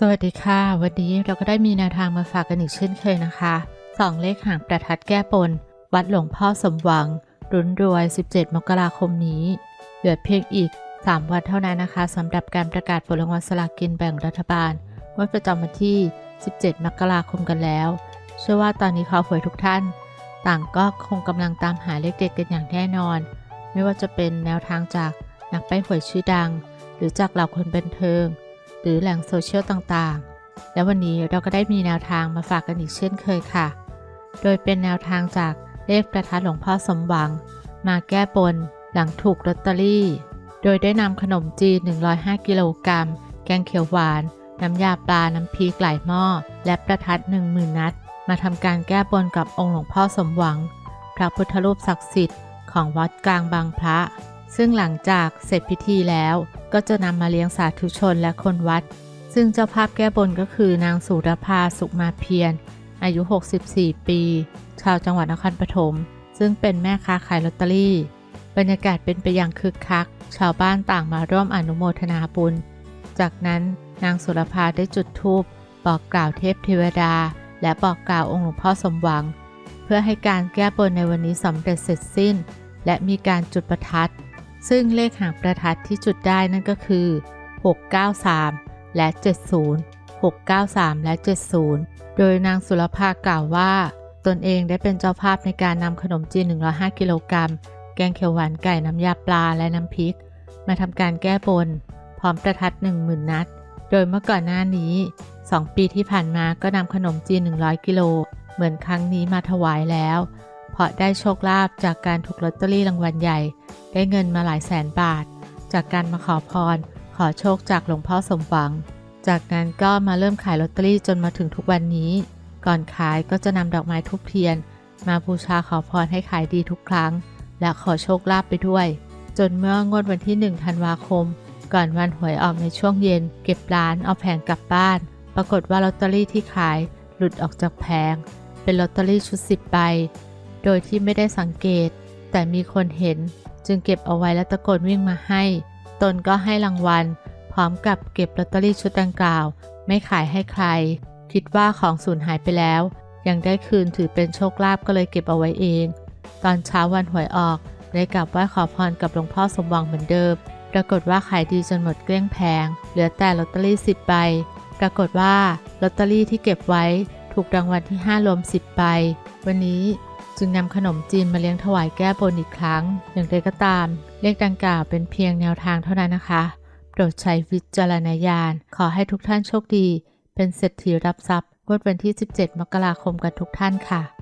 สวัสดีค่ะ วันนี้เราก็ได้มีแนวทางมาฝากกันอีกเช่นเคยนะคะสองเลขห่างประทัดแก้ปนวัดหลวงพ่อสมหวัง รุนรวย 17 มกราคมนี้ เหลือเพียงอีก 3 วันเท่านั้นนะคะสำหรับการประกาศผลรางวัลสลากกินแบ่งรัฐบาลงวดประจำวันที่ 17 มกราคมกันแล้ว เชื่อว่าตอนนี้คอหวยทุกท่าน ต่างก็คงกำลังตามหาเลขเด็ดกันอย่างแน่นอน ไม่ว่าจะเป็นแนวทางจากนักไปหวยชื่อดัง หรือจากเหล่าคนบันเทิง หรือแหล่งโซเชียลต่างๆ และวันนี้เราก็ได้มีแนวทางมาฝากกันอีกเช่นเคยค่ะ โดยเป็นแนวทางจากเลขประทัดหลวงพ่อสมหวัง มาแก้บนหลังถูกลอตเตอรี่ โดยได้นำขนมจีน 105 กิโลกรัม แกงเขียวหวาน น้ำยาปลา น้ำพริกหลายหม้อ และประทัด 10,000 นัด มาทำการแก้บนกับองค์หลวงพ่อสมหวัง พระพุทธรูปศักดิ์สิทธิ์ของวัดกลางบางพระ ซึ่งหลังจากเสร็จพิธีแล้วก็จะนำมาเลี้ยงสาธุชนและคนวัด ซึ่งเจ้าภาพแก้บนก็คือนางสุรภาสุขมาเพียร อายุ 64 ปี ชาวจังหวัดนครปฐม ซึ่งเป็นแม่ค้าขายลอตเตอรี่ บรรยากาศเป็นไปอย่างคึกคัก ชาวบ้านต่างมาร่วมอนุโมทนาบุญ จากนั้นนางสุรภาได้จุดธูปบอกกล่าวเทพเทวดา และบอกกล่าวองค์หลวงพ่อสมหวัง เพื่อให้การแก้บนในวันนี้สำเร็จเสร็จสิ้น และมีการจุดประทัด ซึ่งเลขหางประทัดที่จุดได้นั่นก็คือ 693 และ 70 693 และ 70 โดยนางสุรภากล่าวว่า ตนเองได้เป็นเจ้าภาพในการนำขนมจีน 105 กิโลกรัม แกงเขียวหวานไก่น้ำยาปลาและน้ำพริก มาทำการแก้บน พร้อมประทัด 10,000 นัด โดยเมื่อก่อนหน้านี้ 2 ปีที่ผ่านมาก็นำขนมจีน 100 กิโล เหมือนครั้งนี้มาถวายแล้ว ราะได้โชคลาภจากการถูกลอตเตอรี่รางวัลใหญ่ ได้เงินมาหลายแสนบาท จากการมาขอพร ขอโชคจากหลวงพ่อสมหวัง จากนั้นก็มาเริ่มขายลอตเตอรี่จนมาถึงทุกวันนี้ ก่อนขายก็จะนำดอกไม้ทุกเทียน มาบูชาขอพรให้ขายดีทุกครั้ง และขอโชคลาภไปด้วย จนเมื่องวดวันที่ 1 ธันวาคม ก่อนวันหวยออกในช่วงเย็น เก็บร้านเอาแผงกลับบ้าน ปรากฏว่าลอตเตอรี่ที่ขายหลุดออกจากแผง เป็นลอตเตอรี่ชุด 10 ใบ โดยที่ไม่ได้สังเกต แต่มีคนเห็นจึงเก็บเอาไว้และตะโกนวิ่งมาให้ ตนก็ให้รางวัล พร้อมกับเก็บลอตเตอรี่ชุดดังกล่าว ไม่ขายให้ใคร คิดว่าของสูญหายไปแล้ว ยังได้คืนถือเป็นโชคลาภก็เลยเก็บเอาไว้เอง ตอนเช้าวันหวยออกได้กลับไหว้ขอพรกับหลวงพ่อสมหวังเหมือนเดิม ปรากฏว่าขายดีจนหมดเกลี้ยงแผงเหลือแต่ลอตเตอรี่10ใบ ปรากฏว่าลอตเตอรี่ที่เก็บไว้ถูกรางวัลที่ 5 รวม 10ใบ วันนี้ จึงนำขนมจีนมาเลี้ยงถวายแก้บนอีกครั้ง อย่างไรก็ตาม เลขดังกล่าวเป็นเพียงแนวทางเท่านั้นนะคะ โปรดใช้วิจารณญาณ ขอให้ทุกท่านโชคดี เป็นเศรษฐีรับทรัพย์งวดวันที่ 17 มกราคมกันทุกท่านค่ะ